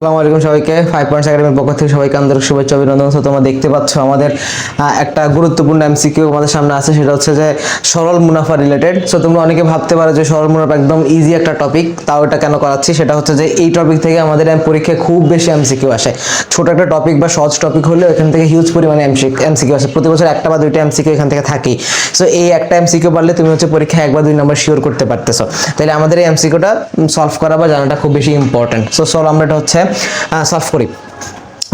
আসসালামু আলাইকুম সবাইকে। ফাইভ পয়েন্ট একাডেমির পক্ষ থেকে সবাইকে আন্তরিক শুভেচ্ছা অভিনন্দন। তো তোমরা দেখতে পাচ্ছ আমাদের একটা গুরুত্বপূর্ণ এমসিকিউ আমাদের সামনে আছে। সেটা হচ্ছে যে সরল মুনাফা রিলেটেড সো তোমরা অনেকে ভাবতে পারো যে সরল মুনাফা একদম ইজি একটা টপিক তাও এটা কেন করাচ্ছি? সেটা হচ্ছে যে এই টপিক থেকে আমাদের পরীক্ষায় খুব বেশি এমসিকিউ আসে। ছোট একটা টপিক বা সহজ টপিক হলেও এখান থেকে হিউজ পরিমাণে এমসিকিউ আসে। প্রতি বছর একটা বা দুইটা এমসিকিউ এখান থেকে থাকেই। সো এই একটা এমসিকিউ পারলে তুমি হচ্ছে পরীক্ষায় এক বা দুই নম্বর শিওর করতে পারতেছো। তাহলে আমাদের এই এমসিকিউটা সলভ করা বা জানাটা খুব বেশি ইম্পর্টেন্ট সো চলো আমরা এটা সলভ করি।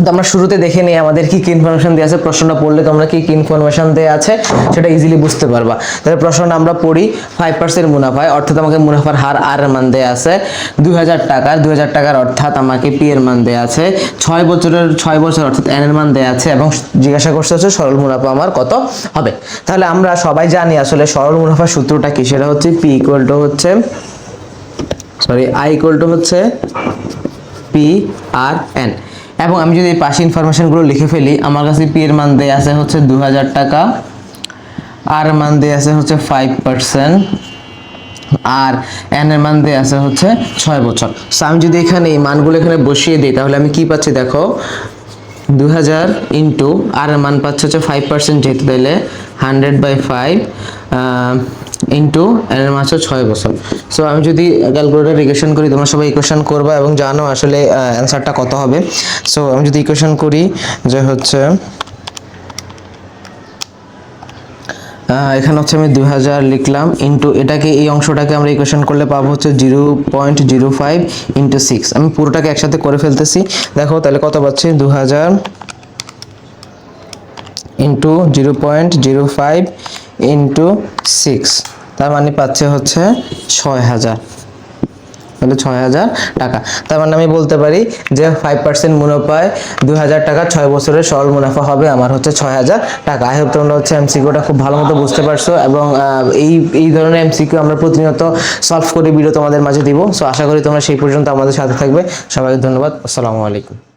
তো আমরা শুরুতে দেখে নিই আমাদের কি কি ইনফরমেশন দেওয়া আছে। প্রশ্নটা পড়লে তোমরা কি কি ইনফরমেশন দেওয়া আছে সেটা ইজিলি বুঝতে পারবা। তাহলে প্রশ্নটা আমরা পড়ি ফাইভ পার্সেন্ট মুনাফায়, অর্থাৎ আমাকে মুনাফার হার আর মান দেওয়া আছে, দুই হাজার টাকার, দুই হাজার টাকার অর্থাৎ আমাকে পি এর মান দেওয়া আছে, ছয় বছরের, ছয় বছর অর্থাৎ এন এর মান দেওয়া আছে এবং জিজ্ঞাসা করতে হচ্ছে সরল মুনাফা আমার কত হবে। তাহলে আমরা সবাই জানি আসলে সরল মুনাফার সূত্রটা কি, সেটা হচ্ছে পি ইকুয়াল টু হচ্ছে সরি আই ইকুয়াল টু হচ্ছে পি আর এন এবং আমি যদি এই পাশে ইনফরমেশনগুলো লিখে ফেলি, আমার কাছে পি এর মান দেয়া আছে হচ্ছে দু হাজার টাকা আর মান দেয়া আছে হচ্ছে ফাইভ পার্সেন্ট আর এন এর মান দেয়া আছে হচ্ছে ছয় বছর। সো আমি যদি এখানে এই মানগুলো এখানে বসিয়ে দিই, তাহলে আমি কি পাচ্ছি দেখো? দু হাজার ইন্টু আর মান পাচ্ছে হচ্ছে ফাইভ পার্সেন্ট যেহেতু তাহলে হান্ড্রেড বাই ফাইভ ইন্টু এর মান হচ্ছে ছয় বছর। সো আমি যদি ক্যালকুলেটার ইকুয়েশন করি, তোমরা সবাই ইকুয়েশন করবা এবং জানো আসলে অ্যান্সারটা কত হবে। সো আমি যদি ইকুয়েশন করি, যে হচ্ছে এখানে হচ্ছে আমি দুই হাজার লিখলাম ইন্টু এটাকে, এই অংশটাকে আমরা ইকুয়েশন করলে পাবো হচ্ছে zero point zero five into six আমি পুরোটাকে একসাথে করে ফেলতেছি। দেখো, তাহলে কত পাচ্ছি? দু হাজার into zero point zero five into six তার মানে পাচ্ছে হচ্ছে ছয় হাজার। তাহলে ছয় হাজার টাকা। তার মানে আমি বলতে পারি যে ফাইভ পার্সেন্ট মুনাফায় দুই হাজার টাকা ছয় বছরের সরল মুনাফা হবে, আমার হচ্ছে ছয় হাজার টাকা। আই হোপ তোমরা হচ্ছে এমসিকিউটা খুব ভালো মতো বুঝতে পারছ এবং এই এই ধরনের এমসিকিউ আমরা প্রতিনিয়ত সলভ করে ভিডিও তোমাদের মাঝে দিব। সো আশা করি তোমরা সেই পর্যন্ত আমাদের সাথে থাকবে। সবাইকে ধন্যবাদ। আসসালামু আলাইকুম।